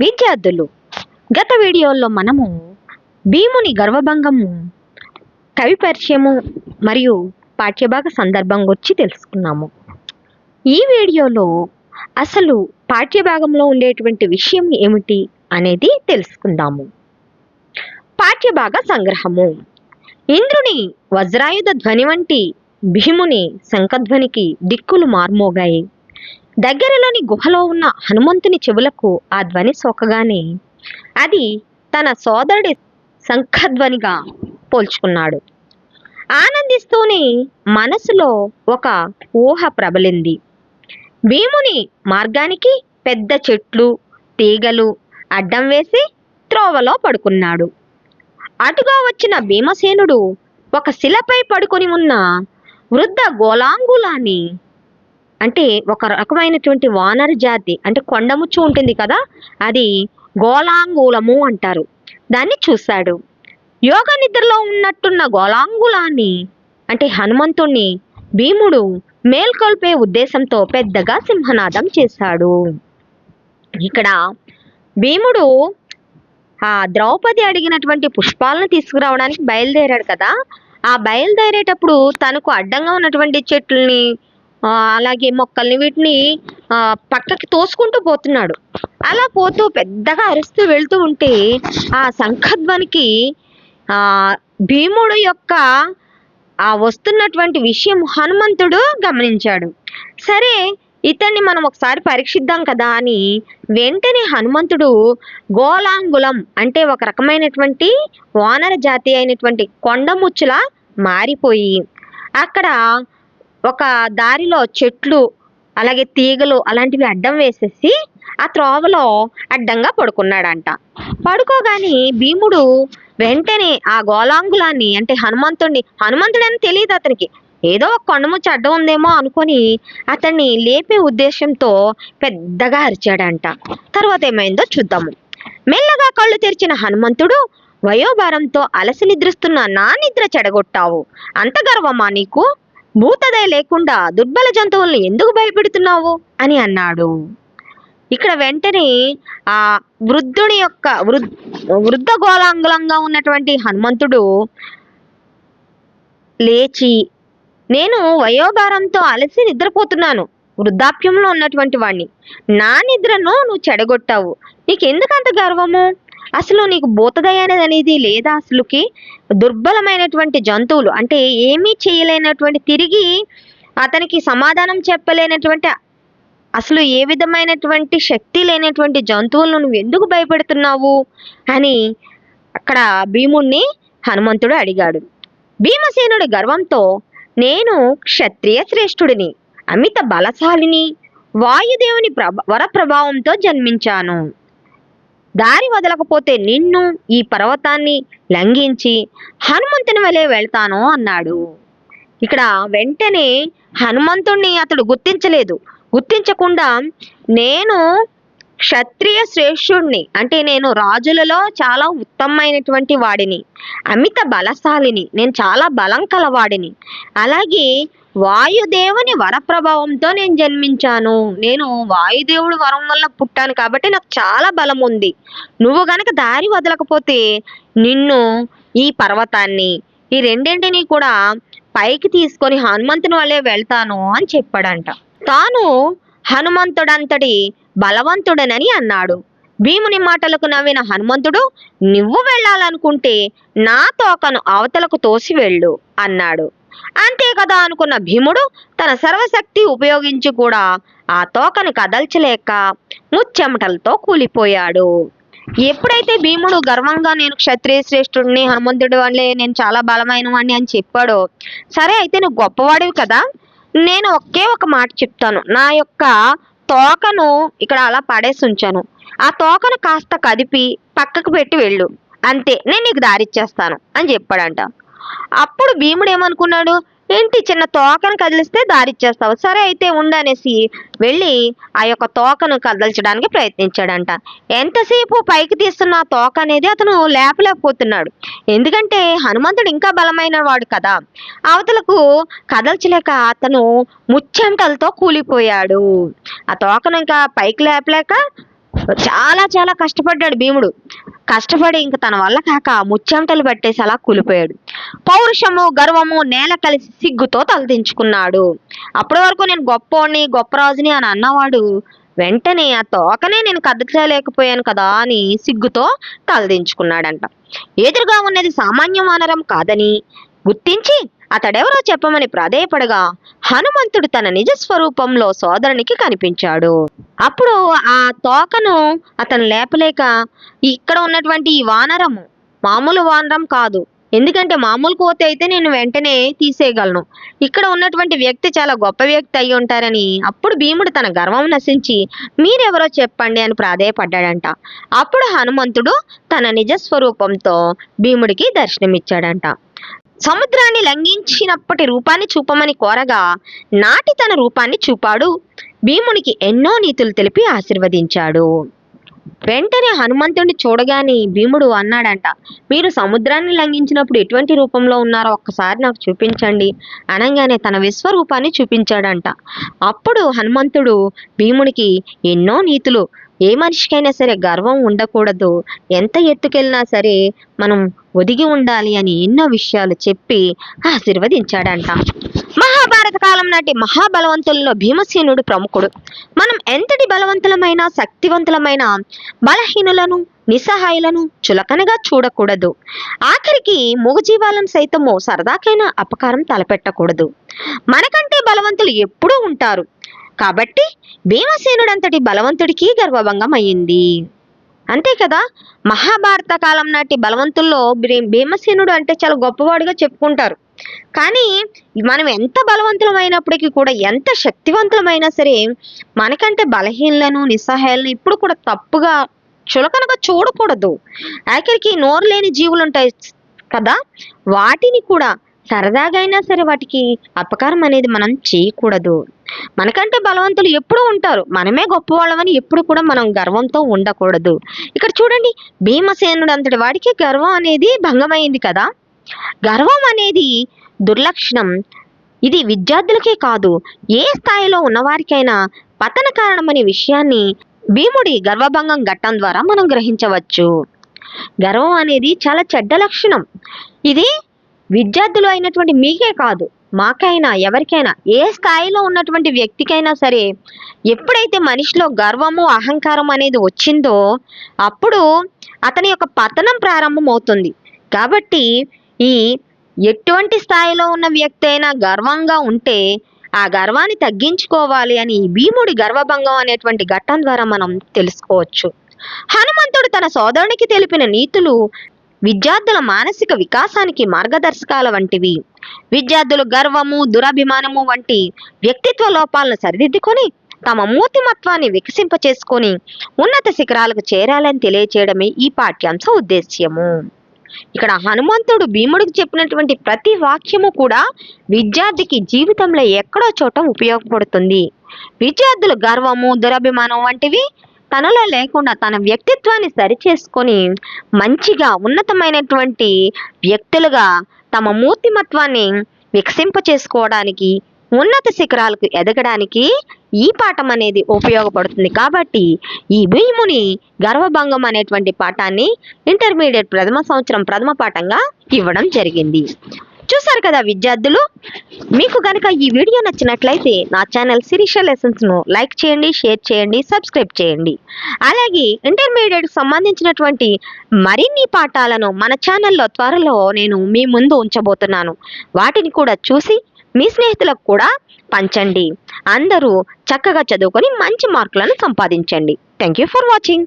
విద్యార్థులు. గత వీడియోలో మనము భీముని గర్వభంగము కవి పరిచయము మరియు పాఠ్యభాగ సందర్భం గురించి తెలుసుకున్నాము. ఈ వీడియోలో అసలు పాఠ్యభాగంలో ఉండేటువంటి విషయం ఏమిటి అనేది తెలుసుకుందాము. పాఠ్యభాగ సంగ్రహము. ఇంద్రుని వజ్రాయుధ ధ్వని వంటి భీముని శంఖధ్వనికి దిక్కులు మార్మోగాయి. దగ్గరలోని గుహలో ఉన్న హనుమంతుని చెవులకు ఆ ధ్వని సోకగానే అది తన సోదరుడి శంఖధ్వనిగా పోల్చుకున్నాడు. ఆనందిస్తూనే మనసులో ఒక ఊహ ప్రబలింది. భీముని మార్గానికి పెద్ద చెట్లు తీగలు అడ్డం వేసి త్రోవలో పడుకున్నాడు. అటుగా వచ్చిన భీమసేనుడు ఒక శిలపై పడుకొని ఉన్న వృద్ధ గోలాంగులాన్ని అంటే ఒక రకమైనటువంటి వానర జాతి అంటే కొండముచ్చు ఉంటుంది కదా అది గోలాంగులము అంటారు. దాన్ని చూశాడు. యోగ నిద్రలో ఉన్నట్టున్న గోలాంగులాన్ని అంటే హనుమంతుణ్ణి భీముడు మేల్కొల్పే ఉద్దేశంతో పెద్దగా సింహనాదం చేశాడు. ఇక్కడ భీముడు ఆ ద్రౌపది అడిగినటువంటి పుష్పాలను తీసుకురావడానికి బయలుదేరాడు కదా. ఆ బయలుదేరేటప్పుడు తనకు అడ్డంగా ఉన్నటువంటి చెట్లని అలాగే మొక్కల్ని వీటిని పక్కకి తోసుకుంటూ పోతున్నాడు. అలా పోతూ పెద్దగా అరుస్తూ వెళ్తూ ఉంటే ఆ శంఖధ్వనికి భీముడు యొక్క ఆ వస్తున్నటువంటి విషయం హనుమంతుడు గమనించాడు. సరే ఇతన్ని మనం ఒకసారి పరీక్షిద్దాం కదా అని వెంటనే హనుమంతుడు గోలాంగులం అంటే ఒక రకమైనటువంటి వానర జాతి అయినటువంటి కొండముచ్చులా మారిపోయి అక్కడ ఒక దారిలో చెట్లు అలాగే తీగలు అలాంటివి అడ్డం వేసేసి ఆ త్రోవలో అడ్డంగా పడుకున్నాడంట. పడుకోగానే భీముడు వెంటనే ఆ గోలాంగులాన్ని అంటే హనుమంతుడిని హనుమంతుడని తెలియదు అతనికి. ఏదో ఒక కొండముచ్చి అడ్డం ఉందేమో అనుకొని అతన్ని లేపే ఉద్దేశంతో పెద్దగా అరిచాడంట. తర్వాత ఏమైందో చూద్దాము. మెల్లగా కళ్ళు తెరిచిన హనుమంతుడు వయోభారంతో అలసి నిద్రిస్తున్న నా నిద్ర చెడగొట్టావు. అంత గర్వమా నీకు? భూతదయ లేకుండా దుర్బల జంతువులను ఎందుకు భయపెడుతున్నావు? అని అన్నాడు. ఇక్కడ వెంటనే ఆ వృద్ధుని యొక్క వృద్ వృద్ధ గోళాంగులంగా ఉన్నటువంటి హనుమంతుడు లేచి నేను వయోభారంతో అలసి నిద్రపోతున్నాను. వృద్ధాప్యంలో ఉన్నటువంటి వాణ్ణి. నా నిద్రను నువ్వు చెడగొట్టావు. నీకు అంత గర్వము? అసలు నీకు భూతదయ అనేది అనేది లేదా అసలుకి? దుర్బలమైనటువంటి జంతువులు అంటే ఏమీ చేయలేనటువంటి తిరిగి అతనికి సమాధానం చెప్పలేనటువంటి అసలు ఏ విధమైనటువంటి శక్తి లేనటువంటి జంతువులను నువ్వు ఎందుకు భయపెడుతున్నావు? అని అక్కడ భీముణ్ణి హనుమంతుడు అడిగాడు. భీమసేనుడి గర్వంతో నేను క్షత్రియ శ్రేష్ఠుడిని అమిత బలశాలిని వాయుదేవుని ప్రభ వర ప్రభావంతో జన్మించాను. దారి వదలకపోతే నిన్ను ఈ పర్వతాన్ని లంఘించి హనుమంతుని వలె వెళ్తాను అన్నాడు. ఇక్కడ వెంటనే హనుమంతుణ్ణి అతడు గుర్తించలేదు. గుర్తించకుండా నేను క్షత్రియ శ్రేష్ఠుణ్ణి అంటే నేను రాజులలో చాలా ఉత్తమమైనటువంటి వాడిని అమిత బలశాలిని నేను చాలా బలం కలవాడిని. అలాగే వాయుదేవుని వరప్రభావంతో నేను జన్మించాను. నేను వాయుదేవుడు వరం వల్ల పుట్టాను కాబట్టి నాకు చాలా బలం ఉంది. నువ్వు గనక దారి వదలకపోతే నిన్ను ఈ పర్వతాన్ని ఈ రెండింటిని కూడా పైకి తీసుకొని హనుమంతుని వల్లే వెళ్తాను అని చెప్పాడంట. తాను హనుమంతుడంతటి బలవంతుడనని అన్నాడు. భీముని మాటలకు నవ్విన హనుమంతుడు నువ్వు వెళ్ళాలనుకుంటే నా తోకను అవతలకు తోసి వెళ్ళు అన్నాడు. అంతే కదా అనుకున్న భీముడు తన సర్వశక్తి ఉపయోగించి కూడా ఆ తోకను కదల్చలేక ముచ్చెమటలతో కూలిపోయాడు. ఎప్పుడైతే భీముడు గర్వంగా నేను క్షత్రియ శ్రేష్ఠుడిని హనుమంతుడి వల్లే నేను చాలా బలమైన వాడిని అని చెప్పాడో సరే అయితే నువ్వు గొప్పవాడివి కదా. నేను ఒకే ఒక మాట చెప్తాను. నా యొక్క తోకను ఇక్కడ అలా పడేసి ఉంచాను. ఆ తోకను కాస్త కదిపి పక్కకు పెట్టి వెళ్ళు. అంతే నేను నీకు దారిచ్చేస్తాను అని చెప్పాడంట. అప్పుడు భీముడు ఏమనుకున్నాడు? ఏంటి చిన్న తోకను కదిలిస్తే దారిచ్చేస్తావు? సరే అయితే ఉండనేసి వెళ్ళి ఆ యొక్క తోకను కదల్చడానికి ప్రయత్నించాడంట. ఎంతసేపు పైకి తీస్తున్న తోక అనేది అతను లేపలేకపోతున్నాడు. ఎందుకంటే హనుమంతుడు ఇంకా బలమైన వాడు కదా. అవతలకు కదల్చలేక అతను ముచ్చెంటలతో కూలిపోయాడు. ఆ తోకను ఇంకా పైకి లేపలేక చాలా చాలా కష్టపడ్డాడు భీముడు. కష్టపడి ఇంక తన వల్ల కాక ముచ్చెమటలు పట్టేసి అలా కూలిపోయాడు. పౌరుషము గర్వము నేల కలిసి సిగ్గుతో తలదించుకున్నాడు అప్పటి వరకు నేను గొప్పోడిని గొప్ప రాజుని అని అన్నవాడు. వెంటనే ఆ తోకనే నేను కదకలేకపోయాను కదా అని సిగ్గుతో తలదించుకున్నాడంట ఎదురుగా ఉన్నది సామాన్య వానరం కాదని గుర్తించి అతడెవరో చెప్పమని ప్రాధేయపడగా హనుమంతుడు తన నిజ స్వరూపంలో సోదరునికి కనిపించాడు. అప్పుడు ఆ తోకను అతను లేపలేక ఇక్కడ ఉన్నటువంటి ఈ వానరము మామూలు వానరం కాదు. ఎందుకంటే మామూలు కోతి అయితే నేను వెంటనే తీసేయగలను. ఇక్కడ ఉన్నటువంటి వ్యక్తి చాలా గొప్ప వ్యక్తి అయి ఉంటారని అప్పుడు భీముడు తన గర్వం నశించి మీరెవరో చెప్పండి అని ప్రాధేయపడ్డాడంట. అప్పుడు హనుమంతుడు తన నిజ స్వరూపంతో భీముడికి దర్శనమిచ్చాడంట. సముద్రాన్ని లంఘించినప్పటి రూపాన్ని చూపమని కోరగా నాటి తన రూపాన్ని చూపాడు. భీమునికి ఎన్నో నీతులు తెలిపి ఆశీర్వదించాడు. వెంటనే హనుమంతుడిని చూడగానే భీముడు అన్నాడంట మీరు సముద్రాన్ని లంఘించినప్పుడు ఎటువంటి రూపంలో ఉన్నారో ఒక్కసారి నాకు చూపించండి అనగానే తన విశ్వరూపాన్ని చూపించాడంట. అప్పుడు హనుమంతుడు భీముడికి ఎన్నో నీతులు ఏ మనిషికైనా సరే గర్వం ఉండకూడదు. ఎంత ఎత్తుకెళ్ళినా సరే మనం ఒదిగి ఉండాలి అని ఎన్నో విషయాలు చెప్పి ఆశీర్వదించాడంట. మహాభారత కాలం నాటి మహాబలవంతుల్లో భీమసేనుడు ప్రముఖుడు. మనం ఎంతటి బలవంతులమైన శక్తివంతులమైన బలహీనులను నిస్సహాయులను చులకనగా చూడకూడదు. ఆఖరికి మూగజీవాలను సైతము సరదాకైనా అపకారం తలపెట్టకూడదు. మనకంటే బలవంతులు ఎప్పుడూ ఉంటారు. కాబట్టి భీమసేనుడంతటి బలవంతుడికి గర్వభంగం అయ్యింది. అంతే కదా? మహాభారత కాలం నాటి బలవంతుల్లో భీ- భీమసేనుడు అంటే చాలా గొప్పవాడిగా చెప్పుకుంటారు. కానీ మనం ఎంత బలవంతులమైనప్పటికీ కూడా ఎంత శక్తివంతులమైనా సరే మనకంటే బలహీనలను నిస్సహాయాలను ఇప్పుడు కూడా తప్పుగా చులకనగా చూడకూడదు. ఆఖరికి నోరు లేని జీవులు ఉంటాయి కదా? వాటిని కూడా సరదాగా అయినా సరే వాటికి అపకారం అనేది మనం చేయకూడదు. మనకంటే బలవంతులు ఎప్పుడూ ఉంటారు. మనమే గొప్పవాళ్ళమని ఎప్పుడు కూడా మనం గర్వంతో ఉండకూడదు. ఇక్కడ చూడండి భీమసేనుడు అంతటి వాడికి గర్వం అనేది భంగమైంది కదా. గర్వం అనేది దుర్లక్షణం. ఇది విద్యార్థులకే కాదు ఏ స్థాయిలో ఉన్నవారికైనా పతన కారణమనే విషయాన్ని భీముడి గర్వభంగం ఘట్టం ద్వారా మనం గ్రహించవచ్చు. గర్వం అనేది చాలా చెడ్డ లక్షణం. ఇది విద్యార్థులు అయినటువంటి మీకే కాదు మాకైనా ఎవరికైనా ఏ స్థాయిలో ఉన్నటువంటి వ్యక్తికైనా సరే ఎప్పుడైతే మనిషిలో గర్వము అహంకారం అనేది వచ్చిందో అప్పుడు అతని యొక్క పతనం ప్రారంభమవుతుంది. కాబట్టి ఈ ఎటువంటి స్థాయిలో ఉన్న వ్యక్తి అయినా గర్వంగా ఉంటే ఆ గర్వాన్ని తగ్గించుకోవాలి అని భీముడి గర్వభంగం అనేటువంటి ఘట్టం ద్వారా మనం తెలుసుకోవచ్చు. హనుమంతుడు తన సోదరునికి తెలిపిన నీతులు విద్యార్థుల మానసిక వికాసానికి మార్గదర్శకాల వంటివి. విద్యార్థులు గర్వము దురభిమానము వంటి వ్యక్తిత్వ లోపాలను సరిదిద్దుకొని తమ మూర్తిమత్వాన్ని వికసింపచేసుకొని ఉన్నత శిఖరాలకు చేరాలని తెలియచేయడమే ఈ పాఠ్యాంశ ఉద్దేశ్యము. ఇక్కడ హనుమంతుడు భీముడికి చెప్పినటువంటి ప్రతి వాక్యము కూడా విద్యార్థికి జీవితంలో ఎక్కడో చోట ఉపయోగపడుతుంది. విద్యార్థులు గర్వము దురభిమానం వంటివి తనలో లేకుండా తన వ్యక్తిత్వాన్ని సరిచేసుకొని మంచిగా ఉన్నతమైనటువంటి వ్యక్తులుగా తమ మూర్తిమత్వాన్ని వికసింప చేసుకోవడానికి ఉన్నత శిఖరాలకు ఎదగడానికి ఈ పాఠం అనేది ఉపయోగపడుతుంది. కాబట్టి ఈ భీముని గర్వభంగం అనేటువంటి పాఠాన్ని ఇంటర్మీడియట్ ప్రథమ సంవత్సరం ప్రథమ పాఠంగా ఇవ్వడం జరిగింది. చూసారు కదా విద్యార్థులు? మీకు కనుక ఈ వీడియో నచ్చినట్లయితే నా ఛానల్ శిరీష లెసన్స్ను లైక్ చేయండి షేర్ చేయండి సబ్స్క్రైబ్ చేయండి. అలాగే ఇంటర్మీడియట్కి సంబంధించినటువంటి మరిన్ని పాఠాలను మన ఛానల్లో త్వరలో నేను మీ ముందు ఉంచబోతున్నాను. వాటిని కూడా చూసి మీ స్నేహితులకు కూడా పంచండి. అందరూ చక్కగా చదువుకొని మంచి మార్కులను సంపాదించండి. Thank you for watching